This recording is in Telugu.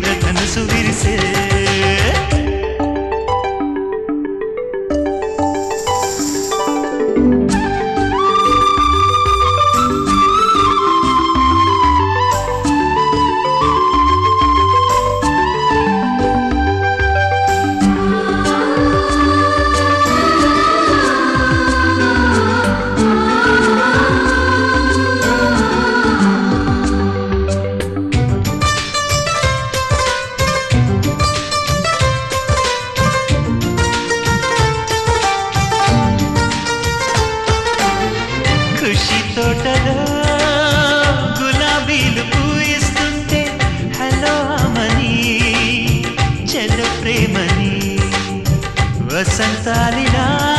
ఇంద్రధనుసు విరిసే ఖుషి చెల్ల ప్రేమని వసంతాలిలా